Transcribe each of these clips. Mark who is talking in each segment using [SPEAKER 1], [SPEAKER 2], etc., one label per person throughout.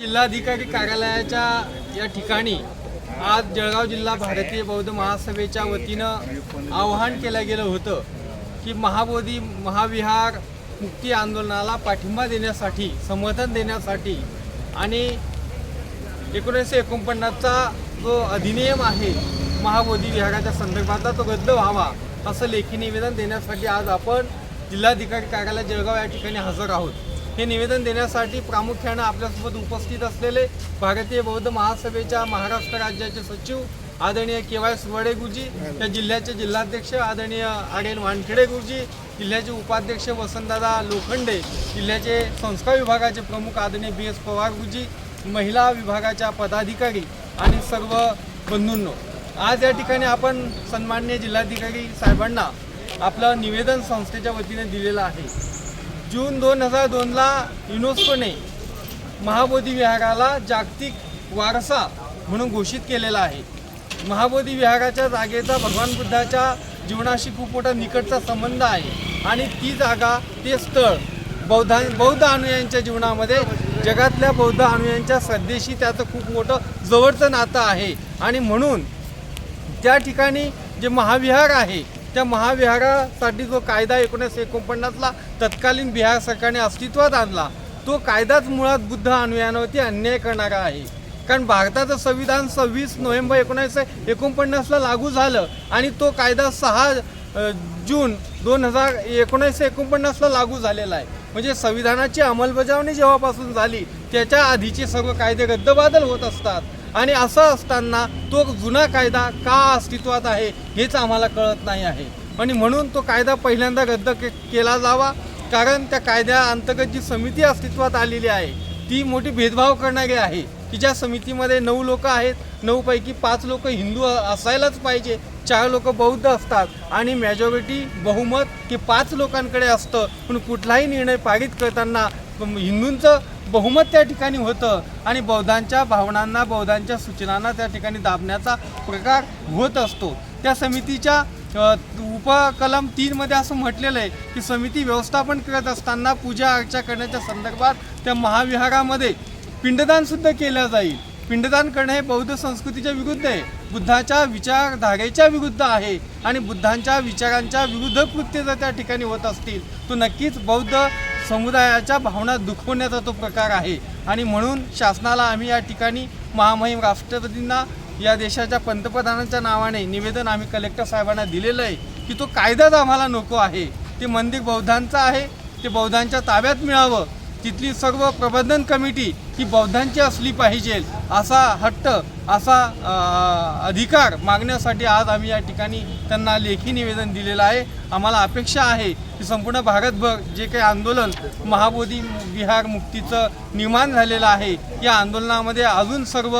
[SPEAKER 1] जिल्हाधिकारी कार्यालयाच्या या ठिकाणी आज जळगाव जिल्हा भारतीय बौद्ध महासभेच्या वतीनं आवाहन केलं गेलं होतं की महाबोधी महाविहार मुक्ती आंदोलनाला पाठिंबा देण्यासाठी समर्थन देण्यासाठी आणि एकोणीसशे एकोणपन्नासचा जो अधिनियम आहे महाबोधी विहाराच्या संदर्भातला तो रद्द व्हावा असं लेखी निवेदन देण्यासाठी आज आपण जिल्हाधिकारी कार्यालय जळगाव या ठिकाणी हजर आहोत. हे निवेदन देण्यासाठी प्रामुख्यानं आपल्यासोबत उपस्थित असलेले भारतीय बौद्ध महासभेच्या महाराष्ट्र राज्याचे सचिव आदरणीय के वाय सुवाडे गुरुजी त्या जिल्ह्याचे जिल्हाध्यक्ष आदरणीय आर एन वानखेडे गुरुजी जिल्ह्याचे उपाध्यक्ष वसंतदादा लोखंडे जिल्ह्याचे संस्कार विभागाचे प्रमुख आदरणीय बी एस पवार गुरुजी महिला विभागाच्या पदाधिकारी आणि सर्व बंधूंनो. आज या ठिकाणी आपण सन्माननीय जिल्हाधिकारी साहेबांना आपलं निवेदन संस्थेच्या वतीने दिलेलं आहे. जून दोन हजार दोनला युनेस्कोने महाबोधी विहाराला जागतिक वारसा म्हणून घोषित केलेला आहे. महाबोधी विहाराच्या जागेचा भगवान बुद्धाच्या जीवनाशी खूप मोठा निकटचा संबंध आहे आणि ती जागा ते स्थळ बौद्धा बौद्ध अनुयायांच्या जीवनामध्ये जगातल्या बौद्ध अनुयायांच्या श्रद्धेशी त्याचं खूप मोठं जवळचं नातं आहे. आणि म्हणून त्या ठिकाणी जे महाविहार आहे त्या महाविहारासाठी जो कायदा एकोणीसशे एकोणपन्नासला तत्कालीन बिहार सरकारने अस्तित्वात आणला तो कायदाच मुळात बुद्ध अनुयायांवरती अन्याय करणारा आहे. कारण भारताचं संविधान सव्वीस नोव्हेंबर एकोणीसशे एकोणपन्नासला लागू झालं आणि तो कायदा सहा जून दोन हजार एकोणीसशे एकोणपन्नासला लागू झालेला आहे. म्हणजे संविधानाची अंमलबजावणी जेव्हापासून झाली त्याच्या आधीचे सर्व कायदे रद्दबादल होत असतात. आणि असं असताना तो जुना कायदा का अस्तित्वात आहे हेच आम्हाला कळत नाही आहे. आणि म्हणून तो कायदा पहिल्यांदा रद्द के केला जावा कारण त्या कायद्याअंतर्गत जी समिती अस्तित्वात आलेली आहे ती मोठी भेदभाव करणारी आहे की ज्या समितीमध्ये नऊ लोक आहेत नऊपैकी पाच लोक हिंदू असायलाच पाहिजे चार लोक बौद्ध असतात आणि मेजॉरिटी बहुमत की पाच लोकांकडे असतं पण कुठलाही निर्णय पारित करताना हिंदूंचं बहुमत त्या ठिकाणी होतं आणि बौद्धांच्या भावनांना बौद्धांच्या सूचनांना त्या ठिकाणी दाबण्याचा प्रकार होत असतो. त्या समितीच्या उपकलम तीनमध्ये असं म्हटलेलं आहे की समिती व्यवस्थापन करत असताना पूजा अर्चा करण्याच्या संदर्भात त्या महाविहारामध्ये पिंडदानसुद्धा केलं जाईल. पिंडदान करणं हे बौद्ध संस्कृतीच्या विरुद्ध आहे. बुद्धाच्या विचारधारेच्या विरुद्ध आहे आणि बुद्धांच्या विचारांच्या विरुद्ध कृत्य जर त्या ठिकाणी होत असतील तो नक्कीच बौद्ध समुदायाच्या भावना दुखवण्याचा तो प्रकार आहे. आणि म्हणून शासनाला आम्ही या ठिकाणी महामहिम राष्ट्रपतींना या देशाच्या पंतप्रधानांच्या नावाने निवेदन आम्ही कलेक्टर साहेबांना दिलेलं आहे की तो कायदाच आम्हाला नको आहे. ते मंदिर बौद्धांचं आहे. ते बौद्धांच्या ताब्यात मिळावं. तिथली सर्व प्रबंधन कमिटी ही बौद्धांची असली पाहिजे असा हट्ट असा अधिकार मागण्यासाठी आज आम्ही या ठिकाणी त्यांना लेखी निवेदन दिलेलं आहे. आम्हाला अपेक्षा आहे की संपूर्ण भारतभर जे काही आंदोलन महाबोधी विहार मुक्तीचं निर्माण झालेलं आहे या आंदोलनामध्ये अजून सर्व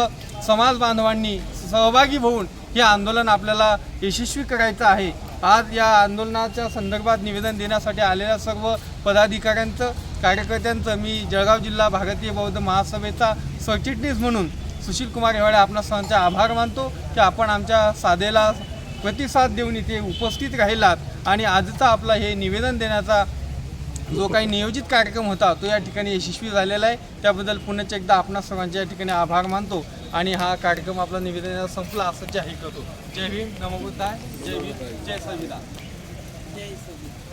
[SPEAKER 1] समाज बांधवांनी सहभागी होऊन हे आंदोलन आपल्याला यशस्वी करायचं आहे. आज या आंदोलनाच्या संदर्भात निवेदन देण्यासाठी आलेल्या सर्व पदाधिकाऱ्यांचं कार्यकर्त्यांचं मी जळगाव जिल्हा भारतीय बौद्ध महासभेचा सरचिटणीस म्हणून सुशील कुमार हेवाडे आपणा सर्वांचे आभार मानतो की आपण आमच्या साधेला प्रतिसाद देऊन इथे उपस्थित राहिलात. आणि आजचा आपला हे निवेदन देण्याचा जो काही नियोजित कार्यक्रम होता तो या ठिकाणी यशस्वी झालेला आहे. त्याबद्दल पुन्हा एकदा आपणा सर्वांचे या ठिकाणी आभार मानतो. आणि हा कार्यक्रम आपला निवेदन संपला असं जाहीर करतो. जय भीम नमोबुद्धाय जय भीम जय संविधान.
[SPEAKER 2] जय संविधान.